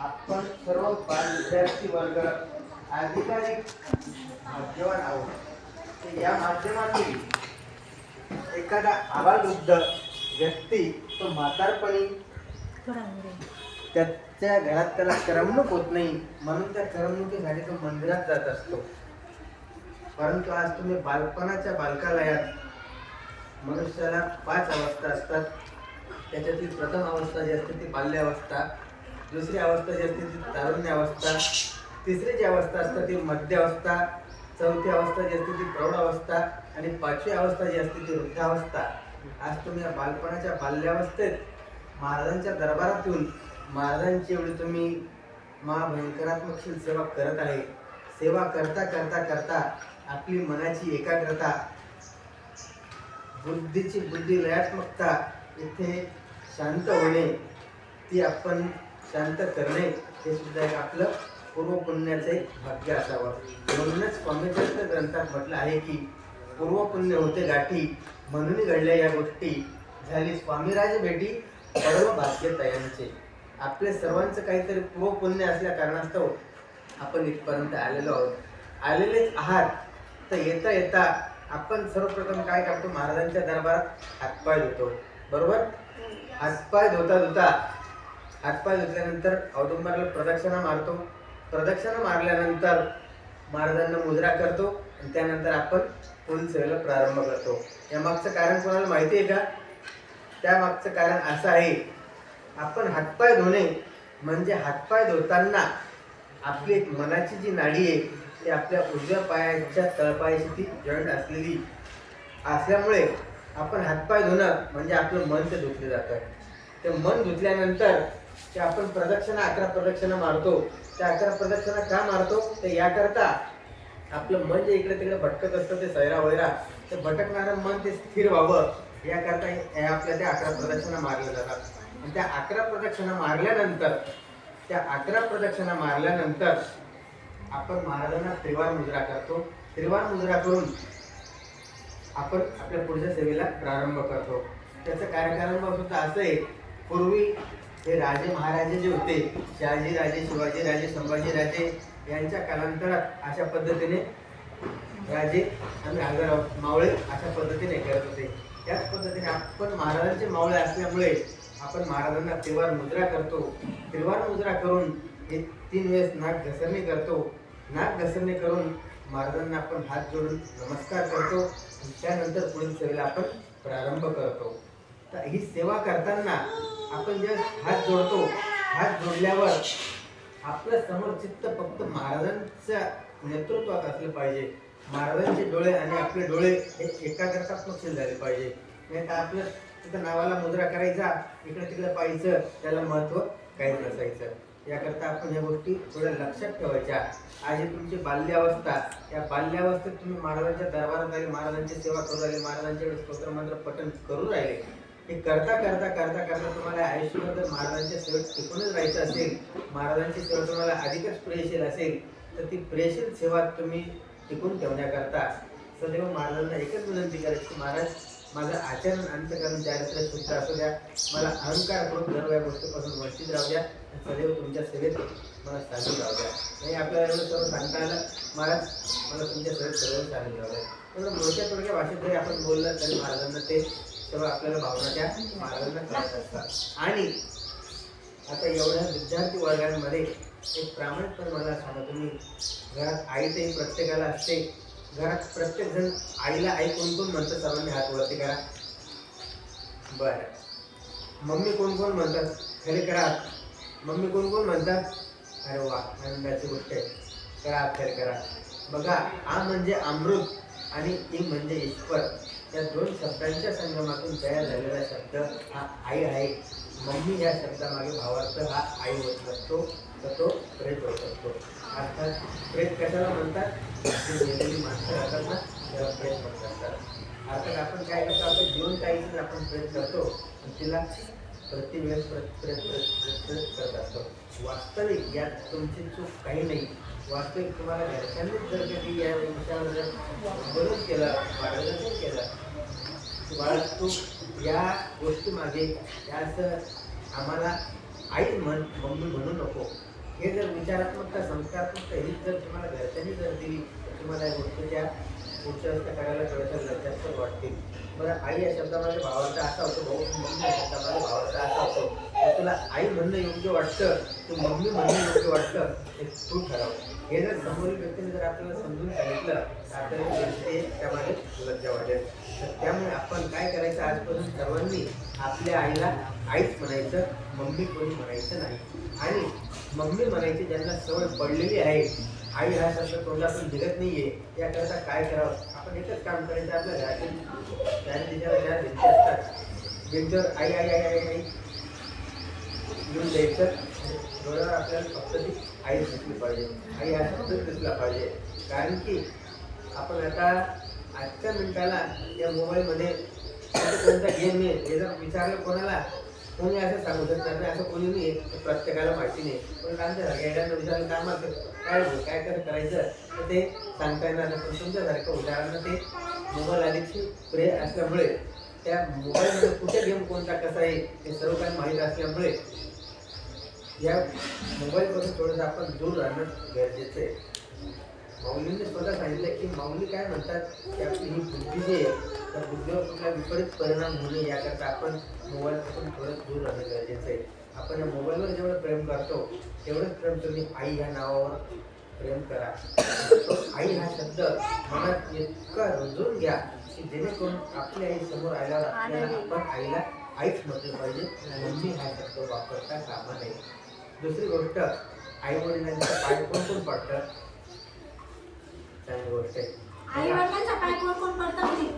आपण सर्व बाल विद्यार्थी वर्ग अधिकारी भाग्यवान आहोत. ते या माध्यमातून एखादा आबालवृद्ध व्यक्ती तो म्हातारपणी त्याच्या घरात त्याला करमणूक होत नाही म्हणून त्या करमणुकीसाठी तो मंदिरात जात असतो. परंतु आज तुम्ही बालपणाच्या बालकालयात मनुष्याला पाच अवस्था असतात. त्याच्यातील प्रथम अवस्था जी असते ती बाल्यावस्था दुसरी अवस्था जी असते ती तारुण्यावस्था तिसरी जी अवस्था असते ती मध्यावस्था चौथी अवस्था जी असते ती प्रौढावस्था आणि पाचवी अवस्था जी असते ती वृद्धावस्था. आज तुम्ही या बालपणाच्या बाल्यावस्थेत महाराजांच्या दरबारातून महाराजांची एवढी तुम्ही महाभयंकरात्मकशील सेवा करत आहे. सेवा करता करता करता आपली मनाची एकाग्रता बुद्धीची बुद्धी लयात्मकता इथे शांत होणे ती आपण शांत करणे हे सुद्धा एक आपलं पूर्वपुण्याचं एक भाग्य असावं. म्हणूनच स्वामीचरित्र ग्रंथात म्हटलं आहे की पूर्वपुण्य होते गाठी म्हणून घडल्या या गोष्टी. झाली स्वामीराज भेटी सर्व भाग्य तयांचे आपल्या सर्वांचं काहीतरी पूर्वपुण्य असल्या कारणास्तव आपण इथपर्यंत आलेलो आहोत. आलेलेच आहात तर येता येता आपण सर्वप्रथम काय करतो? महाराजांच्या दरबारात हातपाय देतो बरोबर? हातपाय धुता धुता. हातपाय धुतल्यानंतर औदुंबरला प्रदक्षिणा मारतो. प्रदक्षिणा मारल्यानंतर महाराजांना मुजरा करतो आणि त्यानंतर आपण पुढील सेवेला प्रारंभ करतो. या मागचं कारण कोणाला माहिती आहे का? त्या मागचं कारण असं आहे आपण हातपाय धुणे म्हणजे हातपाय धुताना आपली एक मनाची जी नाडी आहे ती आपल्या उजव्या पायाच्या तळपायाशी ती जॉईंट असलेली असल्यामुळे आपण हातपाय धुणं म्हणजे आपलं मन ते धुतलं जातं. ते मन धुतल्यानंतर ते आपण प्रदक्षिणा अकरा प्रदक्षिणा मारतो. त्या अकरा प्रदक्षिणा का मारतो? ते याकरता आपलं मन जे इकडे तिकडे भटकत असतं ते सैरा वैरा ते भटकणारं मन ते स्थिर व्हावं. याकरता आपल्या त्या अकरा प्रदक्षिणा मारल्या जातात. आणि त्या अकरा प्रदक्षिणा मारल्यानंतर त्या अकरा प्रदक्षिणा मारल्यानंतर आपण महाराजांना त्रिवार मुद्रा करतो. त्रिवार मुद्रा करून आपण आपल्या पुढच्या सेवेला प्रारंभ करतो. त्याचं कार्यकारण सुद्धा असं आहे. पूर्वी हे राजे महाराजे जे होते शहाजी राजे शिवाजी राजे संभाजी राजे यांच्या कालांतरात अशा पद्धतीने राजे आणि आगर मावळे अशा पद्धतीने करत होते. त्याच पद्धतीने आपण महाराजांचे मावळे असल्यामुळे आपण महाराजांना त्रिवार मुद्रा करतो. त्रिवार मुद्रा करून हे तीन वेळेस नाक घसरणी करतो. नाक घसरणी करून महाराजांना आपण हात जोडून नमस्कार करतो. त्यानंतर पुढील सेवेला आपण प्रारंभ करतो. तर ही सेवा करताना आपण जे हात जोडतो हात जोडल्यावर आपलं समोर चित्त फक्त महाराजांच्या नेतृत्वात असलं पाहिजे. महाराजांचे डोळे आणि आपले डोळे हे एकाग्रतात्मकशील झाले पाहिजे. नाही तर आपलं तिथं नावाला मुद्रा करायचा इकडे तिकडे पाहायचं त्याला महत्त्व काही नसायचं. याकरता आपण या गोष्टी थोड्या लक्षात ठेवायच्या. आज ही तुमची बाल्यावस्था या बाल्यावस्थेत तुम्ही महाराजांच्या दरबारात आले महाराजांची सेवा करू राहिले महाराजांच्याकडे स्तोत्रमंत्र पठण करू राहिले. हे करता करता करता करता तुम्हाला आयुष्यभर जर महाराजांच्या सेवेत टिकूनच राहायचं असेल महाराजांची सेवा तुम्हाला अधिकच प्रेयशील असेल तर ती प्रेयशील सेवा तुम्ही टिकून ठेवण्याकरता सदैव महाराजांना एकच विनंती करायची महाराज माझं आचरण अंतकरण चारित्र शुद्ध असू द्या. मला अहंकार करून सर्व या गोष्टीपासून वंचित राहू द्या. सदैव तुमच्या सेवेत मला सामील राहू द्या. नाही आपल्याला एवढं सर्व सांगता आलं. महाराज मला तुमच्या सेवेत सर्व सामील राहू द्या. एवढं मोठ्या थोडक्या भाषेत जरी आपण बोललं तरी महाराजांना ते सर्व आपल्याला भावना त्या महाराजांना कळत असतात. आणि आता एवढ्या विद्यार्थी वर्गांमध्ये एक प्रामाणिकपणे मला सांगा तुम्ही. घरात आई ते प्रत्येकाला असते. घरात प्रत्येक जण आईला आई कोण कोण म्हणतात सर्वांनी हात वरती करा. बरं. मम्मी कोण कोण म्हणतात खरे करा. मम्मी कोण कोण म्हणतात अरे वा आनंदाची गोष्ट आहे. करा खरे करा. बघा आ म्हणजे अमृत आणि ई म्हणजे ईश्वर. या दोन शब्दांच्या संगमातून तयार झालेला शब्द हा आई आहे. मम्मी या शब्दामागे भावार्थ हा आई होत नसतो तर तो प्रेत होत असतो. अर्थात प्रेत कशाला म्हणतात? जी माणसं ना त्याला प्रेत आपण काय करतो आपण जीवन काही आपण प्रयत्न करतो आणि तिला प्रत्येक वेळेस प्रयत्न करत असतो वास्तविक यात तुमची चूक काही नाही वास्तविक तुम्हाला घरच्यांनीच जर कधी या विषयावर जर बदल केला मार्गदर्शन केलं की बाळा तू या गोष्टीमागे या आम्हाला आई म्हण मम्मी म्हणू नको. हे जर विचारात्मकता संस्कारात्मकता ही जर तुम्हाला घरच्यांनी जर दिली तर तुम्हाला या गोष्टीच्या पुढच्या रस्त्या करायला तर लज्जास्पद वाटतील. बरं आई या शब्दामध्ये भावार्थ असा होतो भाऊ मम्मी या शब्दामध्ये भावार्थ असा होतो. तर तुला आई म्हणणं योग्य वाटतं तू मम्मी म्हणणं योग्य वाटतं हे तू ठराव. हे जर समोरील व्यक्तीने जर आपल्याला समजून सांगितलं तर ते त्यामध्ये लज्जा वाटेल. तर त्यामुळे आपण काय करायचं? आजपासून सर्वांनी आपल्या आईला आईच म्हणायचं मम्मी कोणी म्हणायचं नाही. आणि मम्मी म्हणायची ज्यांना सवय पडलेली आहे आई हा शब्द तोंडातून निघत आहे याकरता काय करावं? आपण एकच काम करायचं आपल्या घरातील त्याने तिच्यावर ज्या भिंती असतात भिंतीवर आई आई आई आई आई लिहून द्यायचं आणि डोळ्यावर आपल्याला फक्त ती आई दिसली पाहिजे. आई हा शब्दच दिसला पाहिजे. कारण की आपण आता आजच्या मिनिटाला या मोबाईलमध्ये कोणता गेम आहे हे जर विचारलं कोणाला कोणी असं सांगू शकणार नाही असं कोणी नाही प्रत्येकाला माहिती नाही. पण आमच्या येड्यांना विचारलं काय मग काय काय कसं करायचं तर ते सांगता येणार नाही. पण तुमच्यासारखं उदाहरण ते मोबाईल आधीची प्रे असल्यामुळे त्या मोबाईलमध्ये कुठे गेम कोणता कसा आहे हे सर्व काही माहीत असल्यामुळे या मोबाईलपासून थोडंसं आपण दूर राहणं गरजेचं आहे. माऊलींनी स्वतः सांगितलं की माऊली काय म्हणतात की आपली ही बुद्धी जी आहे त्या बुद्धीवर कुठला विपरीत परिणाम होऊ नये याकरता आपण मोबाईलपासून थोडं दूर राहणं गरजेचं आहे. आपण या मोबाईलवर जेवढं प्रेम करतो तेवढंच प्रेम तुम्ही आई ह्या नावावर प्रेम करा. आई हा शब्द मनात इतका रुजून घ्या की जेणेकरून आपली आई समोर आल्यावर आपल्याला आपण आईला आईच म्हटलं पाहिजे. मम्मी हा शब्द वापरता कामा नये. दुसरी गोष्ट आई वडिलांच्या पाय कोण कोण पडतं? आई कोण पडतं म्हणजे?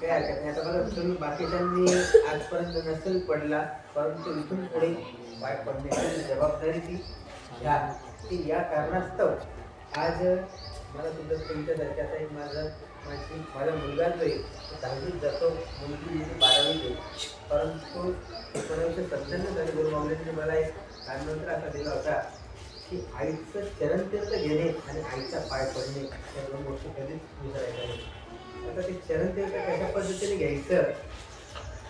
काय हरकत नाही. आता बघा तुम्ही बाकीच्यांनी आजपर्यंत नसेल पडला परंतु इथून पुढे पाय पडण्याची जबाबदारी ती घ्या. ती या कारणास्तव आज मला सुद्धा तुमच्यासारख्या आता एक माझा माझी माझा मुलगा जो आहे दहावीत जातो मुलगी जी बारावीत आहे परंतु एकोणीसशे सत्त्याण्णव साली गुरु माऊलींनी मला एक कानमंत्र असा दिला होता. की आईचं चरण तीर्थ घेणे आणि आईचा पाय पडणे या दोन गोष्टी कधीच विसरायच्या नाही आता ते चरण तीर्थ कशा पद्धतीने घ्यायचं?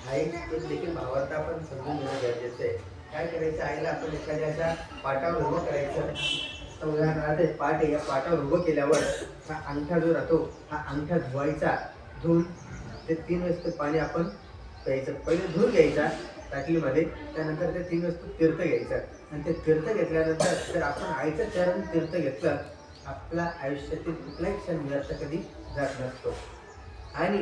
हा एक देखील भावार्थ आपण समजून घेणं गरजेचं आहे. काय करायचं? आईला आपण एखाद्या अशा पाटावर उभं करायचं. उदाहरणार्थ पाट आहे या पाटावर उभं केल्यावर हा अंगठा जो राहतो हा अंगठा धुवायचा. धुवून ते तीन वेळेस ते पाणी आपण प्यायचं. पहिले धुवून घ्यायचा. ताटलीमध्ये त्यानंतर ते तीन वस्तू तीर्थ घ्यायचं आणि ते तीर्थ घेतल्यानंतर जर आपण आईचं चरण तीर्थ घेतलं आपल्या आयुष्यातील कुठलाही क्षण व्यर्थ कधी जात नसतो. आणि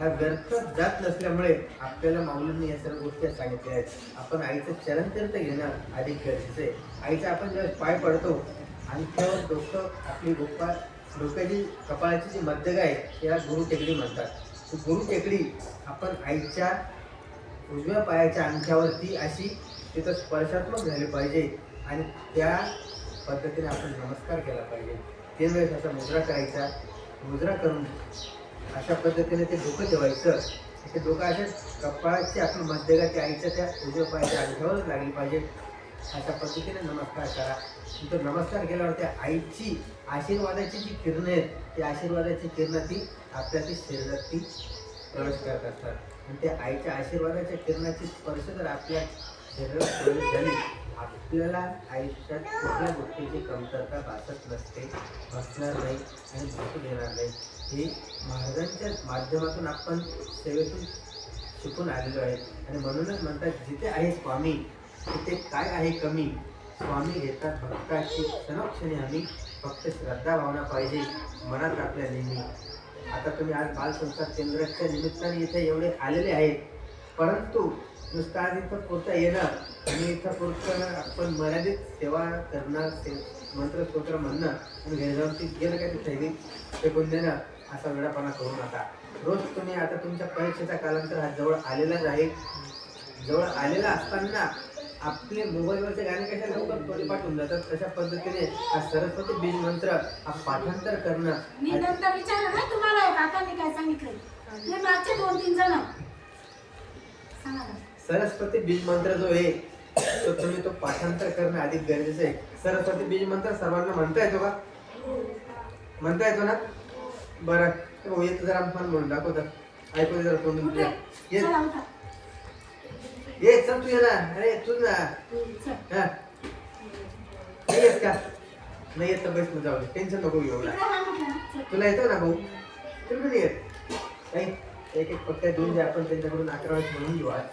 हा व्यर्थ जात नसल्यामुळे आपल्याला माऊलींनी या सर्व गोष्टी सांगितल्या आहेत. आपण आईचं चरण तीर्थ घेणं अधिक गरजेचं आहे. आईचं आपण जेव्हा पाय पडतो आणि त्यावर डोकं आपली गोपा डोक्याची कपाळाची जी मध्यगा आहे त्याला गुरु टेकडी म्हणतात. गुरु टेकडी आपण आईच्या उजव्या पायाच्या अंगठ्यावरती अशी तिथं स्पर्शात्मक झाली पाहिजे आणि त्या पद्धतीने आपण नमस्कार केला पाहिजे. तीन वेळेस असा मुद्रा करायचा. मुद्रा करून अशा पद्धतीने ते डोकं ठेवायचं. ते डोकं अशा कपाळाची आपली मध्यगा त्या आईच्या त्या उजव्या पायाच्या अंगठ्यावरच लागली पाहिजे. अशा पद्धतीने नमस्कार करा. तो नमस्कार केल्यावर त्या आईची आशीर्वादाची जी किरणं आहेत ती आशीर्वादाची किरणं ती आपल्या ती शरीरात ती प्रवेश करत असतात आणि त्या आईच्या आशीर्वादाच्या किरणाची स्पर्श जर आपल्या शरीरात प्रवेश झाली. आपल्याला आयुष्यात कुठल्या गोष्टीची कमतरता भासत नसते भासणार नाही आणि भासू देणार नाही. हे महाराजांच्या माध्यमातून आपण सेवेतून शिकून आलेलो आहे. आणि म्हणूनच म्हणतात जिथे आहे स्वामी तिथे काय आहे कमी? स्वामी घेतात भक्ताची क्षणोक्षणी आम्ही फक्त श्रद्धा भावना पाहिजे मनात आपल्या नेहमी आता तुम्ही आज बालसंस्कार केंद्राच्या निमित्ताने इथे एवढे आलेले आहेत. परंतु नुसतं आज इथं पुरता येणं आणि इथं पुरतं आपण मर्यादित सेवा करणं से मंत्रस्तोत्र म्हणणं आणि घरी जाऊन ती गेलं काय तिथे थैली ते देणं असा वेळापणा करू नका. रोज तुम्ही आता तुमच्या परीक्षेचा कालांतर हा जवळ आलेलाच आहे. जवळ आलेला असताना आपले मोबाईलवरचे गाणे कशा लवकर तोडी पाठवून जातात तशा पद्धतीने हा सरस्वती बीज मंत्र हा पाठांतर करणं मी नंतर विचारलं ना तुम्हाला काकांनी काय सांगितलंय? ते मागचे दोन तीन जण. सरस्वती बीज मंत्र जो आहे तो तुम्ही तो पाठांतर करणं अधिक गरजेचं आहे. सरस्वती बीज मंत्र सर्वांना म्हणता येतो का? म्हणता येतो ना? बरं. हो येतं जरा आपण म्हणून दाखवतात ऐकू जरा कुठे? येत ये चल तू ये ना अरे तू ना. हा. नाही येत का? नाही येत तर बस मग जाऊ टेन्शन नको घेऊ ना. तुला येतो ना भाऊ? तुला नाही येत? नाही. एक एक पट्ट्या देऊन जे आपण त्यांच्याकडून अकरा वेळेस म्हणून घेऊ आज?